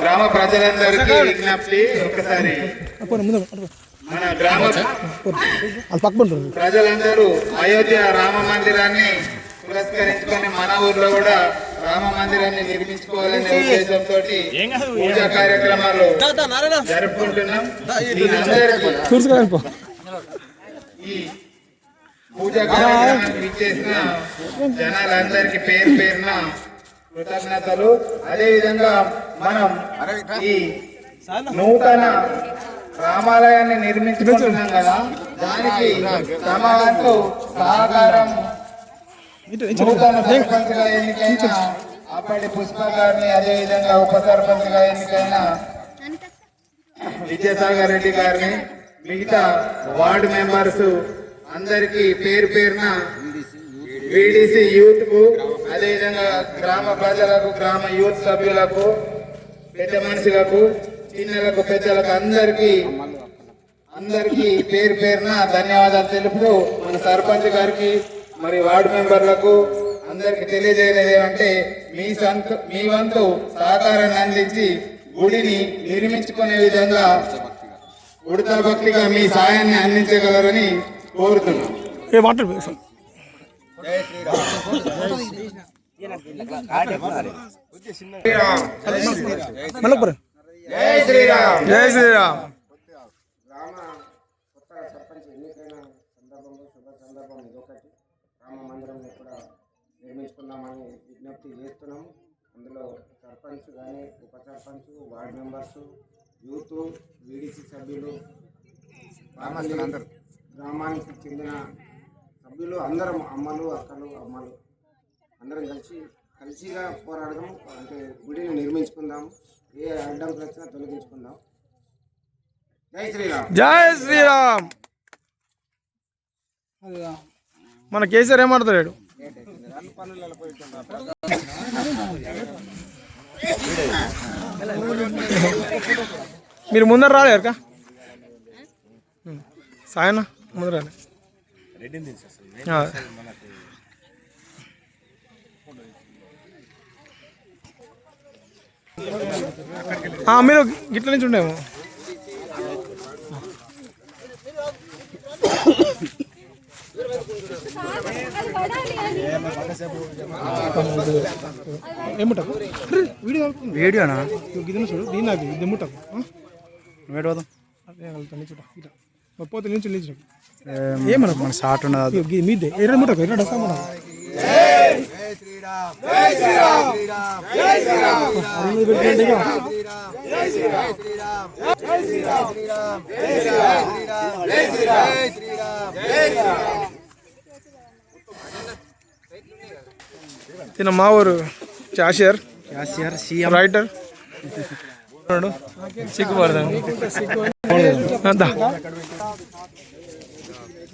గ్రామ ప్రజలందరికీ విజ్ఞప్తి ఒకసారి. మన గ్రామ ప్రజలందరూ అయోధ్య రామ మందిరాన్ని పురస్కరించుకొని మన ఊర్లో కూడా రామ మందిరాన్ని నిర్మించుకోవాలనే ఉద్దేశంతో పూజా కార్యక్రమాలు జరుపుకుంటున్నాం. ఈ పూజా కార్యక్రమానికి ఇచ్చేసిన జనాలందరికీ పేరు పేరున కృతజ్ఞతలు. అదే విధంగా మనం ఈ నూతన రామాలయాన్ని నిర్మించుకుంటున్నాం కదా దానికి తమ వంతు సహకారం. నూతన సర్పంచ్గా ఎన్నికైన అప్పటి పుష్ప గారిని అదే విధంగా ఉప సర్పంచ్గా ఎన్నికైన విద్యాసాగర్ రెడ్డి గారిని మిగతా వార్డు మెంబర్స్ అందరికీ పేరు పేరున వీడిసి యూత్కు అదేవిధంగా గ్రామ ప్రజలకు గ్రామ యూత్ సభ్యులకు పెద్ద మనుషులకు చిన్నలకు పెద్దలకు అందరికీ అందరికీ పేరు పేరున ధన్యవాదాలు తెలుపుతూ మన సర్పంచ్ గారికి మరి వార్డు మెంబర్లకు అందరికి తెలియజేయలేదు ఏమంటే మీ సంత మీ వంతు సహకారాన్ని అందించి గుడిని నిర్మించుకునే విధంగా ఉడత భక్తిగా మీ సాయాన్ని అందించగలరని కోరుతున్నాం. ఏ జై శ్రీరామ్. జై శ్రీరామ్ గ్రామ కొత్త సర్పంచ్ ఎన్నికైన సందర్భంలో శుభ సందర్భం ఇదొకటి రామ మందిరం కూడా నిర్మించుకుందామని విజ్ఞప్తి చేస్తున్నాము అందులో సర్పంచ్ కానీ ఉప sarpanch ward members youth VDC సభ్యులు అందరూ గ్రామానికి చెందిన సభ్యులు అందరం అమ్మలు అక్కలు అమ్మలు. అందరం కలిసి కలిసిగా పోరాడదాం. అంటే గుడిని నిర్మించుకుందాం. ఏ అడ్డంకులు వచ్చినా తొలగించుకుందాం. జై శ్రీరామ్. జై శ్రీరామ్. మన కేసీఆర్ ఏం మీరు ముందర రాలేరుకా సాయన ముందర రాలే. మీరు గిట్ల నుంచి ఉండేమో. ఏముంటాకు వీడియో వీడియోనా? గిదిన చూడు దీని నాకు ఇది ఎమ్ముటాకు వేడి పోదాం అదే కలుగుతాను చూడ ఇట్లా పోతే నుంచి నిలిచి ఏమన్నా మన షార్ట్ ఉన్నది మీదే. ఎర్ర ఎర్ర. తిన మా ఊరు చాషియర్. Cashier CM. రైటర్ సిగ్గుపడతాను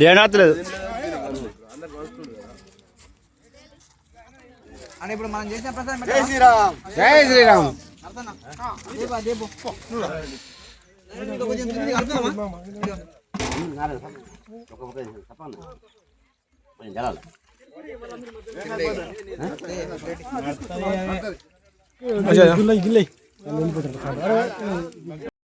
డేనాతలేదు ఇప్పుడు మనం చేసిన ప్రసాదం జై శ్రీరామ్ జై శ్రీరామ్ Ini putar-putar. Ada.